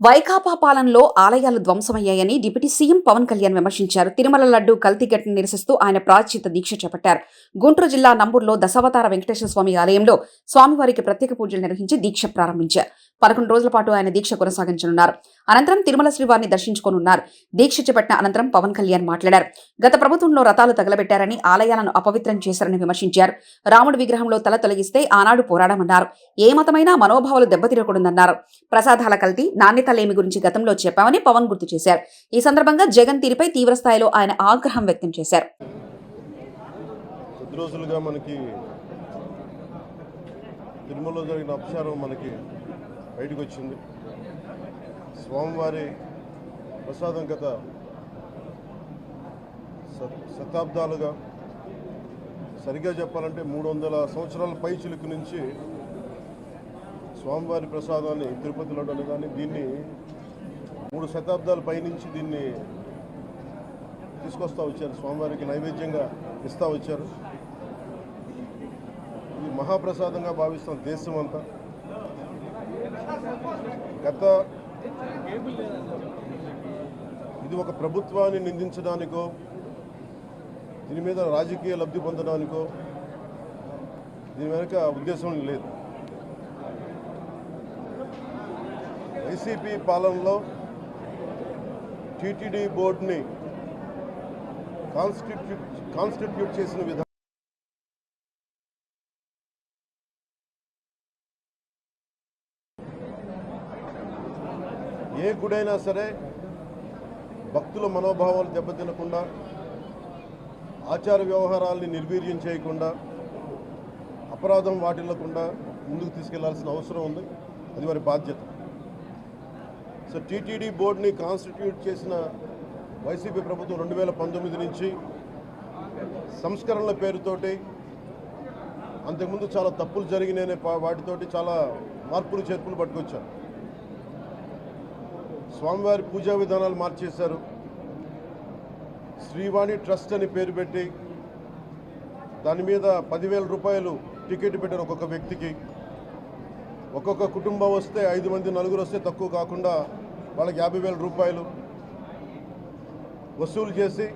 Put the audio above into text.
వైకాపా పాలనలో ఆలయాలు ధ్వంసమయ్యాయని డిప్యూటీ సీఎం పవన్ కళ్యాణ్ విమర్శించారు. తిరుమల లడ్డు కల్తీగట్టును నిరసిస్తూ ఆయన ప్రాచిత దీక్ష చేపట్టారు. గుంటూరు జిల్లా నంబూరులో దశావతార వెంకటేశ్వర స్వామి ఆలయంలో స్వామివారికి ప్రత్యేక పూజలు నిర్వహించి దీక్ష ప్రారంభించారు. పదకొండు రోజుల పాటు ఆయన దీక్ష కొనసాగించనున్నారు. అనంతరం తిరుమల శ్రీవారిని దర్శించుకోనున్నారు. దీక్ష చేపట్టిన అనంతరం పవన్ కళ్యాణ్ మాట్లాడారు. గత ప్రభుత్వంలో రథాలు తగలబెట్టారని ఆలయాలను అపవిత్రం చేశారని విమర్శించారు. రాముడి విగ్రహంలో తల తొలగిస్తే ఆనాడు పోరాడమన్నారు. ఏ మతమైనా మనోభావాలు దెబ్బతిరకూడదన్నారు ప్రసాదాల కల్తీ నాణ్యత లేమి గురించి గతంలో చెప్పామని పవన్ గుర్తు చేశారు. ఈ సందర్భంగా జగన్ తీరుపై తీవ్ర స్థాయిలో ఆయన ఆగ్రహం వ్యక్తం చేశారు. రోజులుగా మనకి తిరుమలలో జరిగిన అపచారం మనకి బయటకు వచ్చింది. స్వామివారి ప్రసాదం గత శ- శతాబ్దాలుగా సరిగ్గా చెప్పాలంటే మూడు వందల సంవత్సరాల పై చిలుకు నుంచి స్వామివారి ప్రసాదాన్ని తిరుపతిలో కానీ దీన్ని మూడు శతాబ్దాల పైనుంచి దీన్ని తీసుకొస్తా వచ్చారు. స్వామివారికి నైవేద్యంగా ఇస్తా వచ్చారు. ఇది మహాప్రసాదంగా భావిస్తాం దేశం అంతా గత ఇది ఒక ప్రభుత్వాన్ని నిందించడానికో దీని మీద రాజకీయ లబ్ధి పొందడానికో దీని వెనుక ఉద్దేశం లేదు. వైసీపీ పాలనలో టీటీడీ బోర్డుని కాన్స్టిట్యూట్ కాన్స్టిట్యూట్ చేసిన విధానం ఏ గుడైనా సరే భక్తుల మనోభావాలు దెబ్బతినకుండా ఆచార వ్యవహారాల్ని నిర్వీర్యం చేయకుండా అపరాధం వాటిల్లకుండా ముందుకు తీసుకెళ్ళాల్సిన అవసరం ఉంది. అది వారి బాధ్యత. సో టీటీడీ బోర్డుని కాన్స్టిట్యూట్ చేసిన వైసీపీ ప్రభుత్వం రెండు వేల పంతొమ్మిది నుంచి సంస్కరణల పేరుతోటి అంతకుముందు చాలా తప్పులు జరిగినాయనే వాటితోటి చాలా మార్పులు చేర్పులు పట్టుకొచ్చారు. స్వామివారి పూజా విధానాలు మార్చేశారు. శ్రీవాణి ట్రస్ట్ అని పేరు పెట్టి దాని మీద పదివేల రూపాయలు టికెట్ పెట్టారు ఒక్కొక్క వ్యక్తికి. ఒక్కొక్క కుటుంబం వస్తే ఐదు మంది నలుగురు వస్తే తక్కువ కాకుండా వాళ్ళకి యాభై వేల రూపాయలు వసూలు చేసి